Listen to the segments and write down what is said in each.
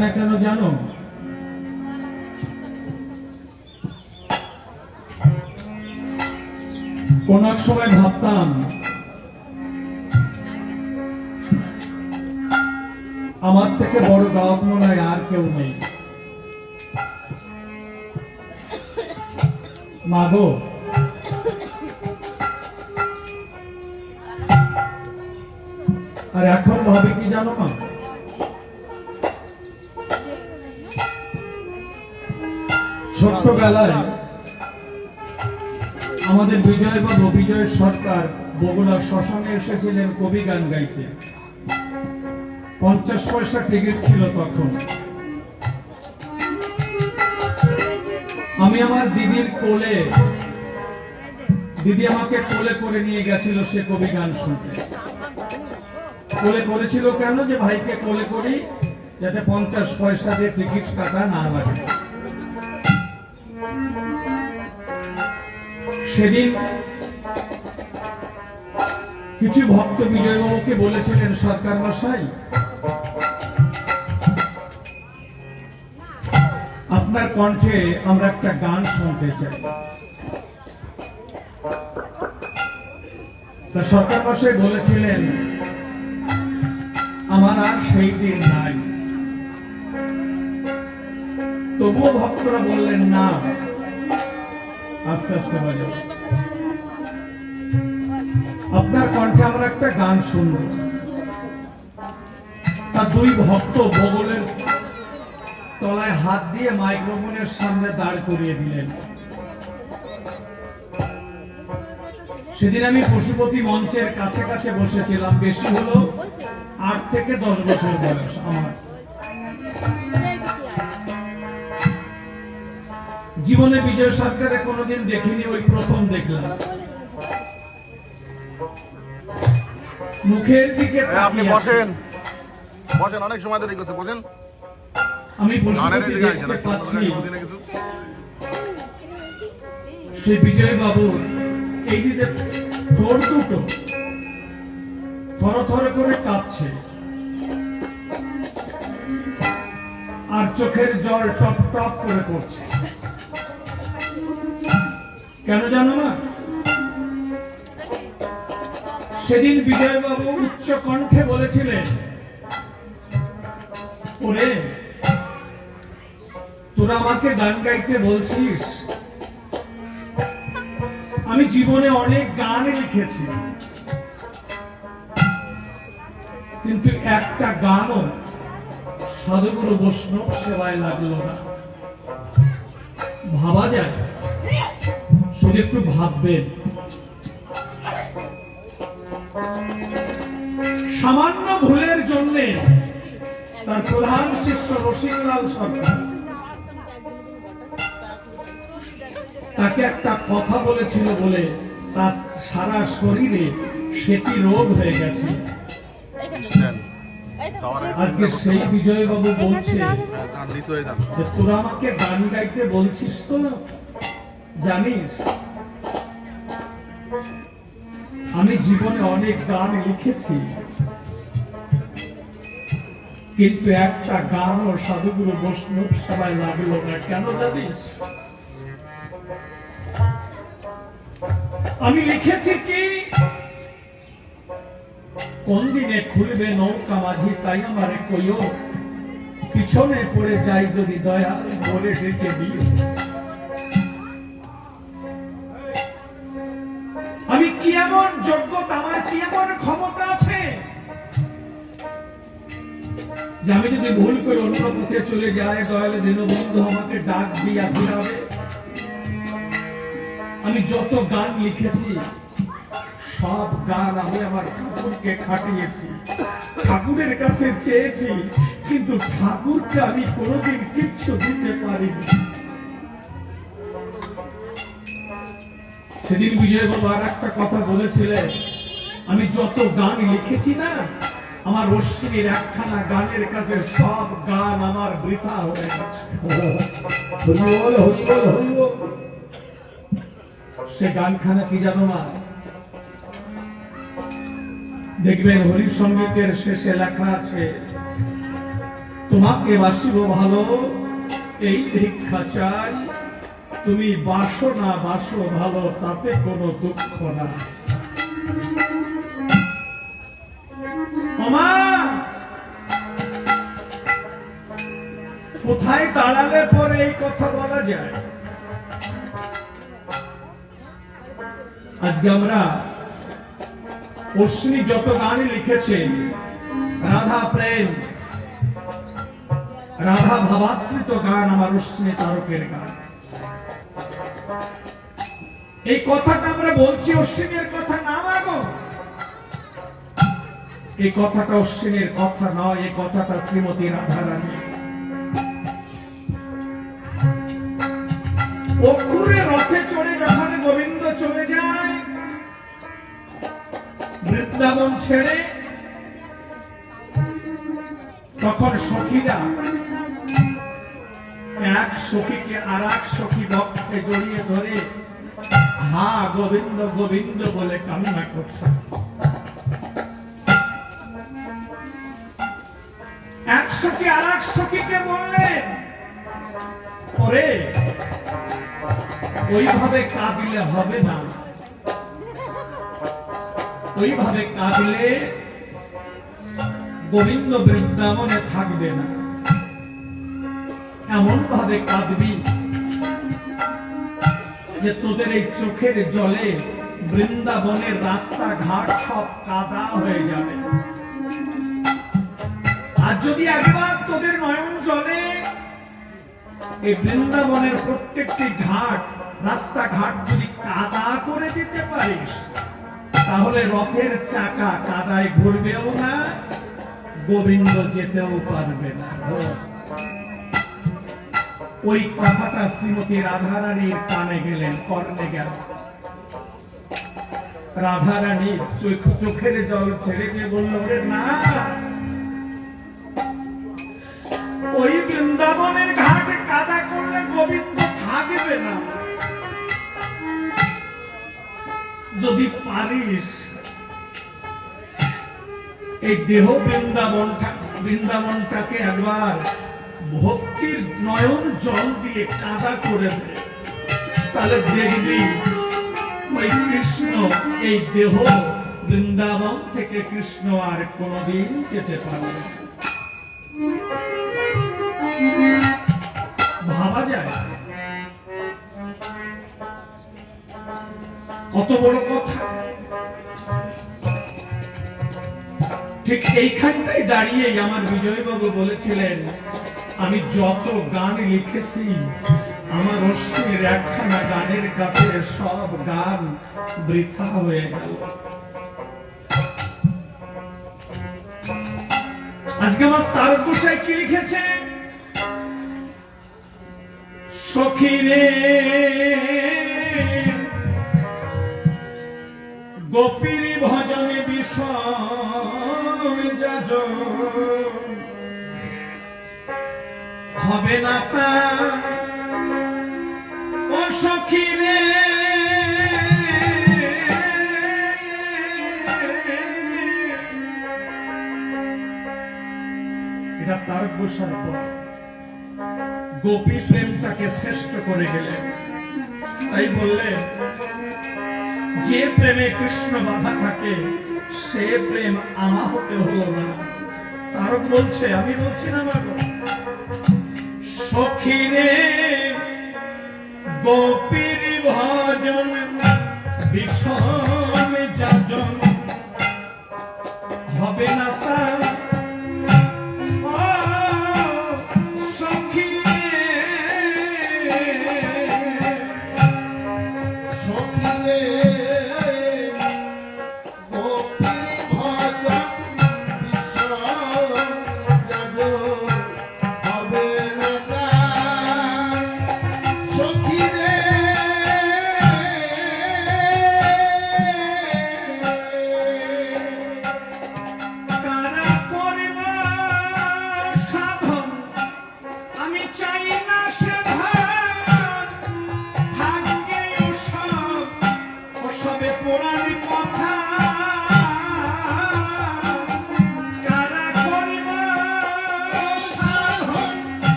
না কেন জানো? কোন এক সময় ভাবতাম, আমার থেকে বড় গায়ক মনে হয় আর কেউ নেই। মাগো আর এখন ভাবে কি জানো মা? ছোট্টবেলায় আমাদের বিজয় বাবু, বিজয় সরকার বগুড়া শ্মশানে এসেছিলেন কবি গান গাইতে। পঞ্চাশ পয়সা টিকিট ছিল তখন। আমি আমার দিদির কোলে, দিদি আমাকে কোলে করে নিয়ে গেছিল সে কবি গান শুনতে। কোলে করেছিল কেন যে ভাইকে কোলে করি, যাতে পঞ্চাশ পয়সা দিয়ে টিকিট কাটা না লাগে। সেদিন কিছু ভক্ত বিজয়বাবুকে বলেছিলেন, সরকার মশাই, আপনার কণ্ঠে আমরা একটা গান শুনতে চাই। তা সরকার মশাই বলেছিলেন, আমার আর সেই দিন নাই। তবুও ভক্তরা বললেন, না। আস্তে আস্তে বাজাও আপনার কণ্ঠে আমরা একটা গান শুনব। তার দুই ভক্ত বগলের তলায় হাত দিয়ে মাইক্রোফোনের সামনে দাঁড় করিয়ে দিলেন। সেদিন আমি পশুপতি মঞ্চের কাছে কাছে বসেছিলাম, বেশি হলো আট থেকে দশ বছর বয়স আমার। জীবনে বিজয় সরকারে কোনোদিন দেখিনি ওই প্রথম দেখলাম। মুখের দিকে আপনি বসেন। বসেন অনেক সময় ধরে করতে বসেন আমি সেই বিজয় বাবুর এই যে যে দুটো থর থর করে কাঁপছে। আর চোখের জল টপ টপ করে পড়ছে। কেন জানো না? সেদিন বিজয়বাবু উচ্চ কণ্ঠে বলেছিলেন, ওরে, তোরা আমাকে গান গাইতে বলছিস? আমি জীবনে অনেক গান লিখেছি। কিন্তু একটা গানও সাধুগুরু বৈষ্ণব সেবায় লাগল না। ভাবা যায় শুধু একটু ভাববেন। সামান্য ভুলের জন্য তার প্রধান শিষ্য রসিকলাল সরকার তাকে একটা কথা বলেছিল বলে তার সারা শরীরে সেটি রোগ হয়ে গেছে। আজকে সেই বিজয় বাবু বলছে তোরা আমাকে গান গাইতে বলছিস তো? জানিস? আমি জীবনে অনেক গান লিখেছি। কিন্তু একটা গানও সাধুগুরু বৈষ্ণব সবাই লাগল না কেন জানিস? আমি লিখেছি কি? কোন দিনে খুলবে নৌকা মাঝি, তাই আমারে কইও, পিছনে পড়ে যাই যদি দয়াল বলে ডেকে দিও। এমন যোগ্যতা, আমার কি এমন ক্ষমতা আছে? যে আমি যদি ভুল করে অন্য পথে চলে যায় দয়ালে দীনবন্ধু আমাকে ডাক দিয়া ফিরাবে আমি যত গান লিখেছি, সব গান আমি আমার ঠাকুরকে খাটিয়েছি। ঠাকুরের কাছে চেয়েছি, কিন্তু ঠাকুরকে আমি কোনোদিন কিচ্ছু সেদিন বিজয় বাবু আর একটা কথা বলেছিলেন, আমি যত গান লিখেছি না, আমার অশ্বিনীর একখানা গানের কাছে সব গান আমার বৃথা হয়ে গেছে। সে গানখানা কি জানো না দেখবেন হরি সঙ্গীতের শেষে লেখা আছে, তোমাকে বাসিব ভালো, এই ভিক্ষা চাই তুমি বাসো না, বাসো ভালো, তাতে কোনো দুঃখ না। কোথায় দাঁড়ালে পরে এই কথা বলা যায়? আজকে আমরা অশ্বিনী যত গানই লিখেছেন রাধা প্রেম, রাধা ভাবাশ্রিত গান আমার অশ্বিনী তারকের গান। এই কথাটা আমরা বলছি অশ্বিনীর কথা না মাগো এই কথাটা অশ্বিনীর কথা নয়, এই কথাটা শ্রীমতী রাধারানী। অক্ষুরে রথে চড়ে যখন গোবিন্দ চলে যায়, বৃন্দাবন ছেড়ে, তখন সখীরা এক সখীকে আর এক সখী বক্ষে জড়িয়ে ধরে হা গোবিন্দ গোবিন্দ বলে কান্না করছে। এক সখী আর এক সখীকে বললেন ওরে, ওইভাবে কাঁদিলে হবে না। ওইভাবে কাঁদলে গোবিন্দ বৃন্দাবনে থাকবে না। এমন ভাবে কাঁদবি যে তোদের এই চোখের জলে, বৃন্দাবনের রাস্তাঘাট সব কাদা হয়ে যাবে। আর যদি একবার তোদের নয়ন জলে, এই বৃন্দাবনের প্রত্যেকটি ঘাট, রাস্তাঘাট যদি কাদা করে দিতে পারিস, তাহলে রথের চাকা কাদায় ঘুরবেও না, গোবিন্দ যেতেও পারবে না। ওই কথাটা শ্রীমতী রাধারানীর কানে গেলেন, কর্ণে গেল। রাধারানী চোখ চোখের জল ছেড়ে দিয়ে বলল রে না, ওই বৃন্দাবনের ঘাটে কাদা করলে গোবিন্দ থাকবে না। যদি পারিস, এই দেহ বৃন্দাবনটা বৃন্দাবনটাকে একবার ভক্তির নয়ন জল দিয়ে কাদা করে দে তাহলে দেখবি, ওই কৃষ্ণ, এই দেহ বৃন্দাবন থেকে কৃষ্ণ আর কোনদিন যেতে পারবে ভাবা যায়? কত বড় কথা। ঠিক এইখানটাই দাঁড়িয়ে আমার বিজয়বাবু বলেছিলেন আমি যত গান লিখেছি, আমার অশ্বিনের একখানা গানের কাছে সব গান বৃথা হয়ে গেল। আজকে আমার তার গোসাই কি লিখেছে? সখিরে, গোপীর ভজনে বিষম যাজন। হবে না তা। ও সখিরে এটা তার গোসার পর গোপী প্রেমটাকে শ্রেষ্ঠ করে গেলেন। তাই বললেন, যে প্রেমে কৃষ্ণ বাধা থাকে, সে প্রেম আমা হতে হলো না। তারক বলছে, আমি বলছি না বাবা। সখিরে গোপীর ভজন বিষম যাজন। হবে না তার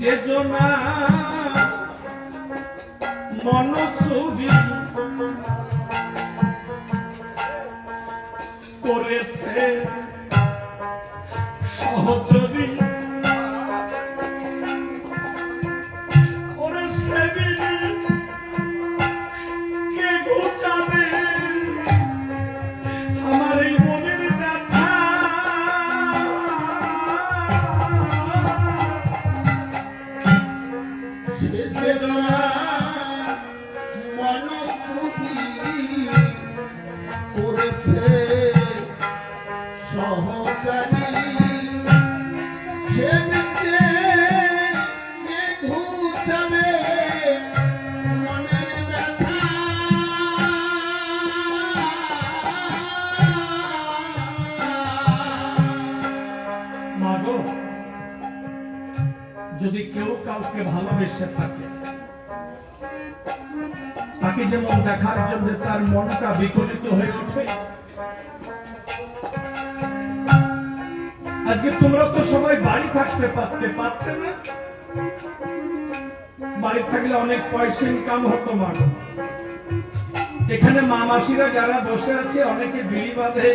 যে জনা মন চুরি করেছে। সহজ যদি কেউ কাউকে ভালোবেসে থাকে, তাকে যেমন দেখার জন্য তার মনটা বিকলিত হয়ে ওঠে। আজকে তোমরা তো সবাই বাড়ি থাকতে পারতে পারতে না? বাড়ি থাকলে অনেক পয়সা ইনকাম হতো মাগো। এখানে মা মাসিরা যারা বসে আছে, অনেকে বিড়ি বাঁধে,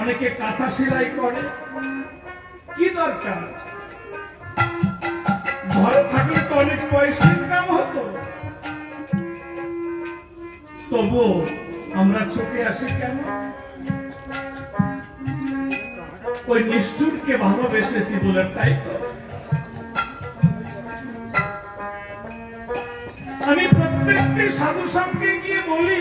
অনেকে কাঁথা সেলাই করে। কি দরকার? ঘরে থাকলে তো অনেক পয়সা ইনকাম হতো। তবুও আমরা চোখে আসি কেন ওই নিষ্ঠুরকে ভালোবেসেছি বলে তাই তো। আমি প্রত্যেকটি সাধু সঙ্গে গিয়ে বলি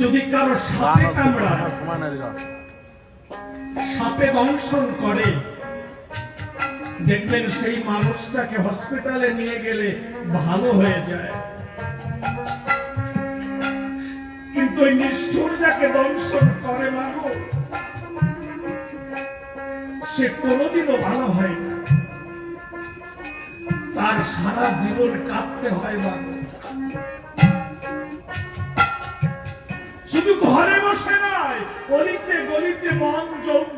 যদি কারও সাপে কামড়ায় সাপে দংশন করে। দেখবেন সেই মানুষটাকে হসপিটালে নিয়ে গেলে ভালো হয়ে যায়। কিন্তু ওই নিষ্ঠুর যাকে দংশন করে মানুষ। সে কোনোদিনও ভালো হয় না। তার সারা জীবন কাঁদতে হয় মানুষ। শুধু ঘরে বসে নয়, অলিতে গলিতে বন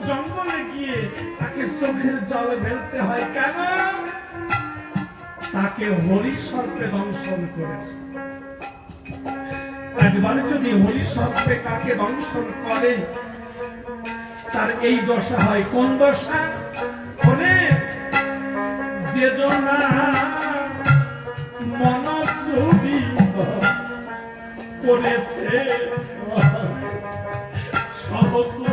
জঙ্গলে গিয়ে তাকে চোখের জল ফেলতে হয়। কেন? তাকে হরি সর্পে দংশন করেছে। একবারে যদি হরি সর্পে কাকে দংশন করে, তার এই দশা হয়। কোন দশা? ওরে যে জনা মনসুবি করেছে rosto.